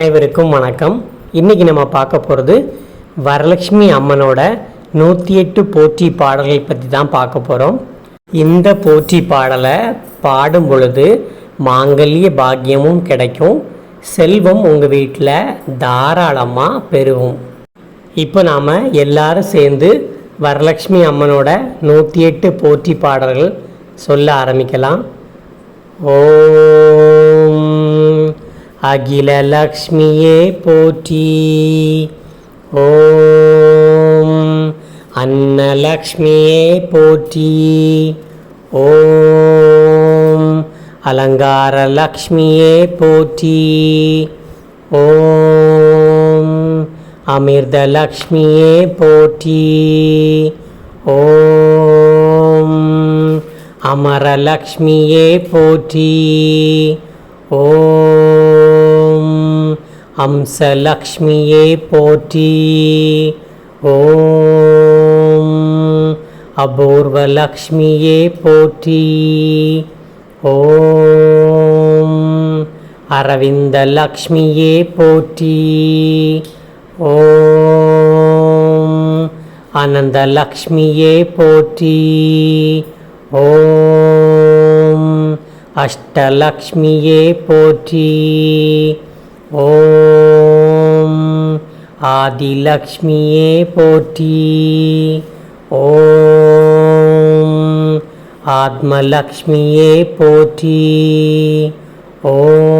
அனைவருக்கும் வணக்கம். இன்னைக்கு நம்ம பார்க்க போகிறது வரலட்சுமி அம்மனோட நூற்றி எட்டு போற்றி பாடல்களை பற்றி தான் பார்க்க போகிறோம் இந்த போற்றி பாடலை பாடும் பொழுது மாங்கல்ய பாக்கியமும் கிடைக்கும். செல்வம் உங்கள் வீட்டில் தாராளமாக பெருகும். இப்போ நாம் எல்லாரும் சேர்ந்து வரலட்சுமி அம்மனோட நூற்றி எட்டு போற்றி பாடல்கள் சொல்ல ஆரம்பிக்கலாம். ஓ அகில லக்ஷ்மியே போற்றி. ஓம். அன்னலக்ஷ்மியே போற்றி. ஓம். அலங்கார லக்ஷ்மியே போற்றி. ஓம். அமிர்த லக்ஷ்மியே போற்றி. ஓம். அமரலக்ஷ்மியே போற்றி. ஓம். அம்சலக்ஷ்மியே போற்றி. ஓம் அபூர்வலக்ஷ்மியே போற்றி. ஓம் அரவிந்தலக்ஷ்மியே போற்றி. ஓம் அனந்தலக்ஷ்மியே போற்றி. ஓம் அஷ்டலக்ஷ்மியே போற்றி. ஓம் ஆதிலக்ஷ்மியே போற்றி. ஓம் ஆத்மலக்ஷ்மியே போற்றி. ஓம்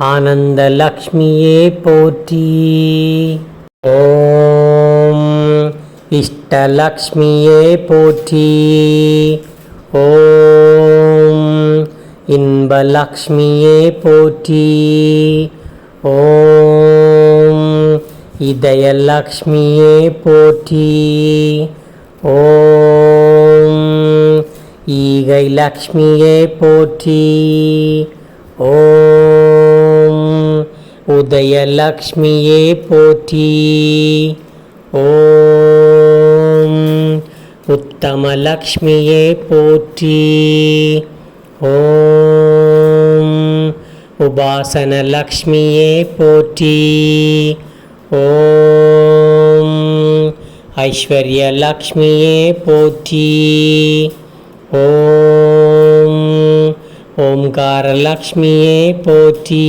ஆனந்தலக்ஷ்மியே போற்றி. ஓம் இஷ்டலக்ஷ்மியே போற்றி. ஓம் இன்பலக்ஷ்மியே போற்றி. ஓம் இதயலக்ஷ்மியே போற்றி. ஓம் ஈகை லக்ஷ்மியே போற்றி. ஓம் உதயலக்ஷ்மியே போற்றி. ஓம் உத்தமலக்ஷ்மியே போற்றி. ஓம் உபாசன லக்ஷ்மியே போற்றி. ஓம் ஐஸ்வர்ய லக்ஷ்மியே போற்றி. ஓம் ஓம்கார லக்ஷ்மியே போற்றி.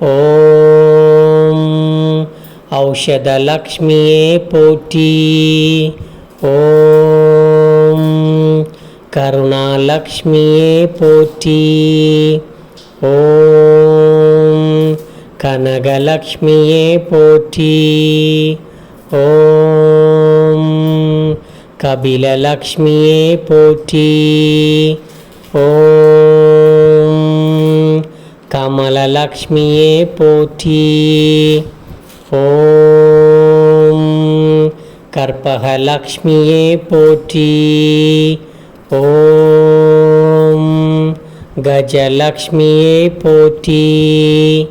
ஓம் ஔஷதலக்ஷ்மியே போற்றி. ஓம் கருணாலக்ஷ்மியே போற்றி ஓம் கனகலக்ஷ்மியே போற்றி ஓம் கபிலலக்ஷ்மியே போற்றி ஓம் கமலலக்ஷ்மியே போற்றி ஓம் கற்பகலக்ஷ்மியே போற்றி ஓம் கஜலக்ஷ்மியே போற்றி.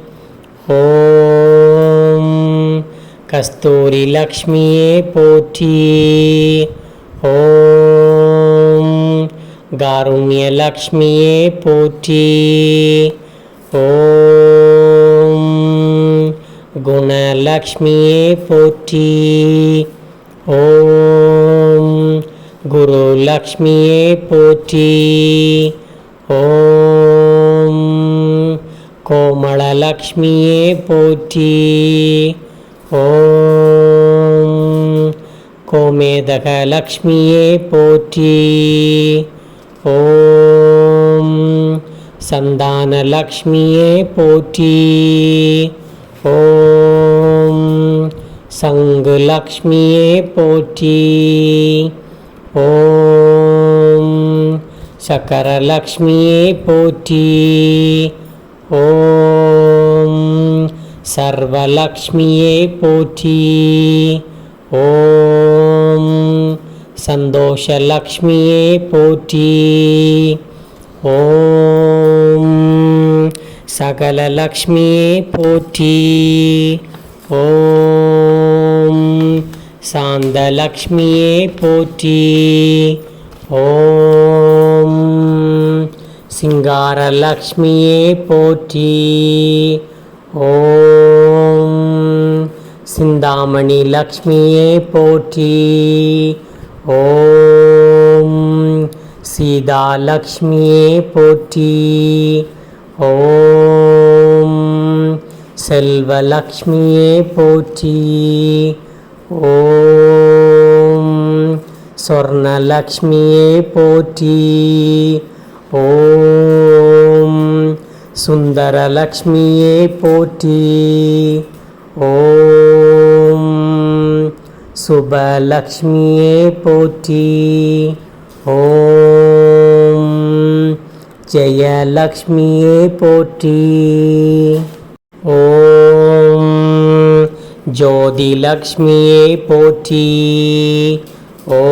ஓம் கஸ்தூரி லக்ஷ்மியே போற்றி. ஓம் காருண்யலக்ஷ்மியே போற்றி. ஓம் குணலக்ஷ்மியே போற்றி. ஓம் குரு லக்ஷ்மியே போற்றி. ஓம் கோமளலக்ஷ்மியே போற்றி. ஓம் கோமேதகலக்ஷ்மியே போற்றி. ஓம் சந்தானலக்ஷ்மியே போற்றி. ஓம் சங்குலக்ஷ்மியே போற்றி. ஓம். சக்கரலக்ஷ்மியே போற்றி. ஓம். சர்வலக்ஷ்மியே போற்றி. ஓம். சந்தோஷலக்ஷ்மியே போற்றி. ஓம். சகலலக்ஷ்மியே போற்றி. ஓம். சாந்தலக்ஷ்மியே போற்றி. ஓம். சிங்காரலக்ஷ்மியே போற்றி. ஓம். சிந்தாமணி லக்ஷ்மியே போற்றி. ஓம். சீதா லக்ஷ்மியே போற்றி. ஓம். செல்வலக்ஷ்மியே போற்றி. ஓம் சொர்ணலக்ஷ்மியே போற்றி. ஓம் சுந்தரலக்ஷ்மியே போற்றி. ஓம் சுபலக்ஷ்மியே போற்றி. ஓம் ஜெயலக்ஷ்மியே போற்றி. ஓம் ஜோதி ஜோதிலக்ஷ்மியே போற்றி. ஓம்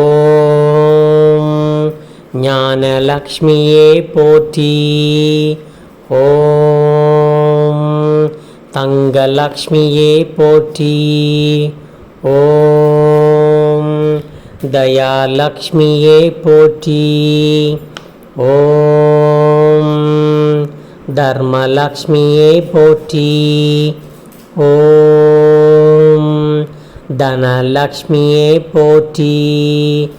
ஞானலக்ஷ்மியே போற்றி. ஓம் தங்கலக்ஷ்மியே போற்றி. ஓம் தயாலக்ஷ்மியே போற்றி. ஓம் தர்மலக்ஷ்மியே போற்றி. ஓம் தனலக்ஷ்மியே போற்றி.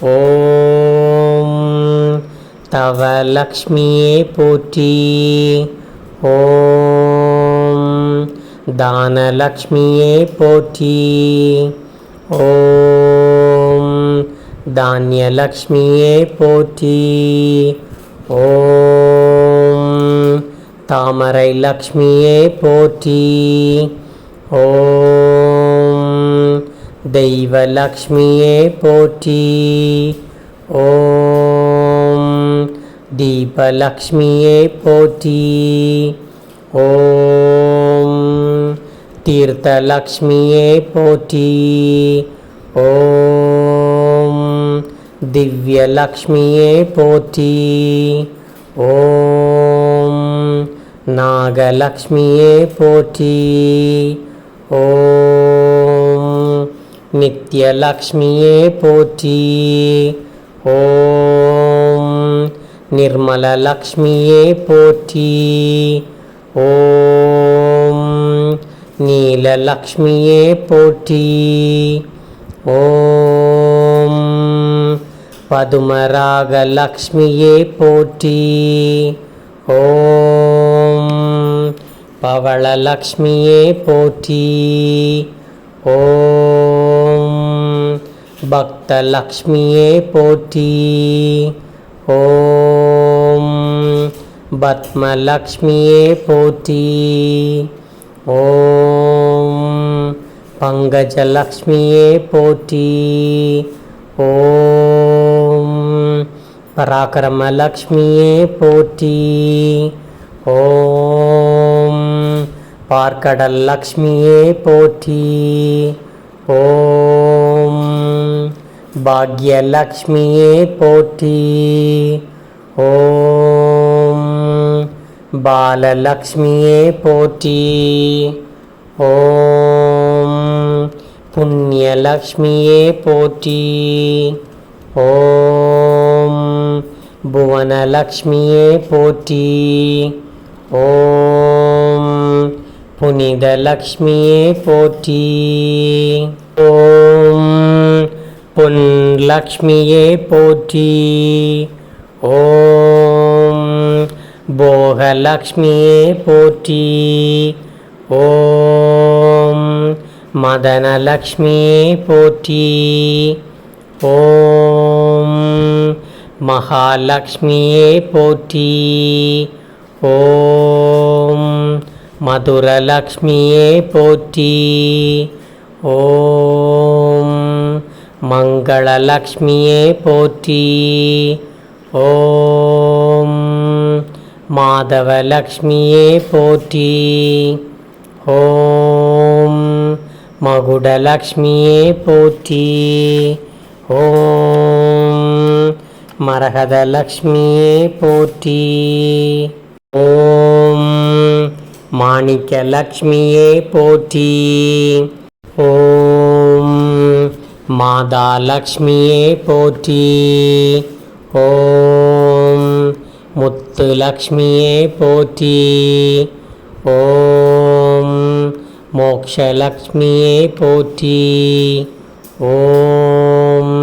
ஓம் தவலக்ஷ்மியே போற்றி. ஓம் தானலக்ஷ்மியே போற்றி. ஓம் தானியலக்ஷ்மியே போற்றி. ஓம் தாமரை லக்ஷ்மியே போற்றி. ஓம் தெய்வலக்ஷ்மியே போற்றி ஓம் தீபலக்ஷ்மியே போற்றி ஓம் தீர்த்தலக்ஷ்மியே போற்றி ஓம் திவ்யலக்ஷ்மியே போற்றி ஓம் நாகலக்ஷ்மியே போற்றி ஓம் நித்யலக்ஷ்மியே போற்றி. ஓம் நிர்மலலக்ஷ்மியே போற்றி. ஓம் நீலலக்ஷ்மியே போற்றி. ஓம் பதுமராகலக்ஷ்மியே போற்றி. ஓம் பவளலக்ஷ்மியே போற்றி. ஓம் பக்தலக்ஷ்மியே போற்றி. ஓம் பத்மலக்ஷ்மியே போற்றி. ஓம் பங்கஜலக்ஷ்மியே போற்றி. ஓம் பராக்கிரமலக்ஷ்மியே போற்றி. ஓம் பார்க்கடல் லக்ஷ்மியே போற்றி. ஓம். பாக்யலக்ஷ்மியே போற்றி. ஓம். பாலலக்ஷ்மியே போற்றி. ஓம். புண்ணியலக்ஷ்மியே போற்றி. ஓம். புவனலக்ஷ்மியே போற்றி. ஓம். புனித லக்ஷ்மியே போற்றி. ஓம் பொன் லக்ஷ்மியே போற்றி. ஓம் போகலக்ஷ்மியே போற்றி. ஓம் மதனலக்ஷ்மியே போற்றி. ஓம் மகாலக்ஷ்மியே போற்றி. ஓம் மதுரலக்ஷ்மியே போற்றி. ஓம் மங்களலக்ஷ்மியே போற்றி. ஓம் மாதவலக்ஷ்மியே போற்றி. ஓம் மகுடலக்ஷ்மியே போற்றி. ஓம் மரகதலக்ஷ்மியே போற்றி. ஓம் மாணிக்க லக்ஷ்மியே போற்றி. ஓம் மாதா லக்ஷ்மியே போற்றி. ஓம் முத்து லக்ஷ்மியே போற்றி. ஓம் மோக்ஷலக்ஷ்மியே போற்றி. ஓம்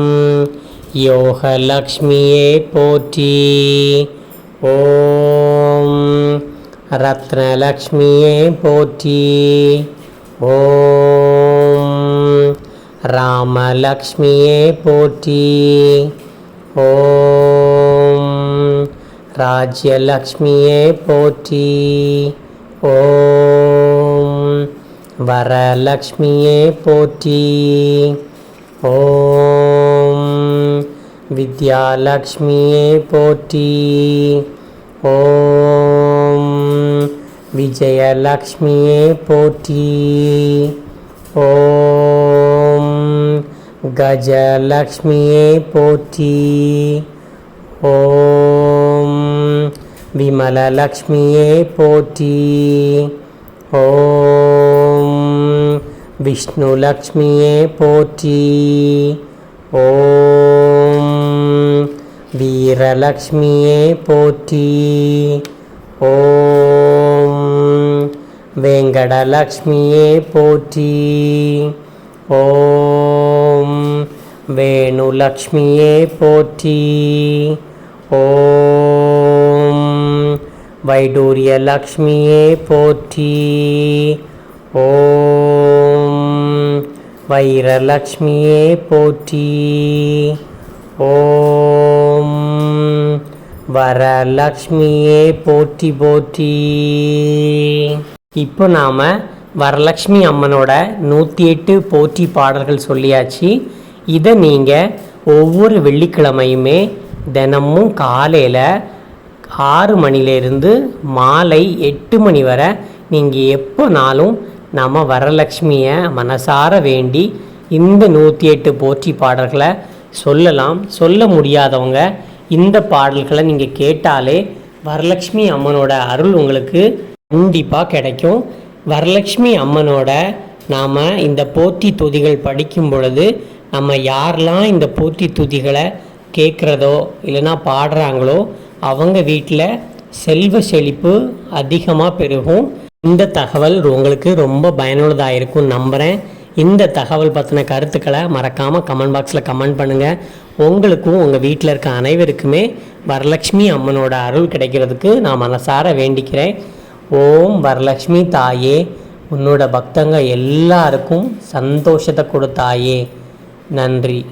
யோகலக்ஷ்மியே போற்றி. ஓம் ரத்னலக்ஷ்மியே போற்றி. ஓம் ராமலக்ஷ்மியே போற்றி. ஓம் ராஜ்யலக்ஷ்மியே போற்றி. ஓம் வரலக்ஷ்மியே போற்றி. ஓம் வித்யாலக்ஷ்மியே போற்றி. ஓம் விஜயலக்ஷ்மியே போற்றி. ஓம் கஜலக்ஷ்மியே போற்றி. ஓம் விமலலக்ஷ்மியே போற்றி. ஓம் விஷ்ணுலக்ஷ்மியே போற்றி. ஓம் வீரலக்ஷ்மியே போற்றி. ஓம் வெங்கடலக்ஷ்மியே போற்றி. ஓம் வேணுலக்ஷ்மியே போற்றி. ஓம் வைடூரியலக்ஷ்மியே போற்றி. ஓம் வைரலக்ஷ்மியே போற்றி. ஓம் வரலக்ஷ்மியே போற்றி போற்றி. இப்போ நாம் வரலக்ஷ்மி அம்மனோட நூற்றி எட்டு போற்றி பாடல்கள் சொல்லியாச்சு. இதை நீங்கள் ஒவ்வொரு வெள்ளிக்கிழமையுமே தினமும் காலையில் ஆறு மணிலேருந்து மாலை எட்டு மணி வரை நீங்கள் எப்போனாலும் நம்ம வரலக்ஷ்மியை மனசார வேண்டி இந்த நூற்றி எட்டு போற்றி பாடல்களை சொல்லலாம். சொல்ல முடியாதவங்க இந்த பாடல்களை நீங்கள் கேட்டாலே வரலக்ஷ்மி அம்மனோட அருள் உங்களுக்கு கண்டிப்பாக கிடைக்கும். வரலக்ஷ்மி அம்மனோட நாம் இந்த போத்தி துதிகள் படிக்கும் பொழுது நம்ம யாரெல்லாம் இந்த போத்தி துதிகளை கேட்குறதோ இல்லைன்னா பாடுறாங்களோ அவங்க வீட்டில் செல்வ செழிப்பு அதிகமாக பெருகும். இந்த தகவல் உங்களுக்கு ரொம்ப பயனுள்ளதாக இருக்கும் நம்புகிறேன் இந்த தகவல் பற்றின கருத்துக்களை மறக்காமல் கமெண்ட் பாக்ஸில் கமெண்ட் பண்ணுங்கள் உங்களுக்கும் உங்கள் வீட்டில் இருக்க அனைவருக்குமே வரலட்சுமி அம்மனோட அருள் கிடைக்கிறதுக்கு நான் மனசார வேண்டிக்கிறேன். ஓம் வரலட்சுமி தாயே உன்னோட பக்தங்க எல்லாருக்கும் சந்தோஷத்தை கொடுத்தாயே நன்றி.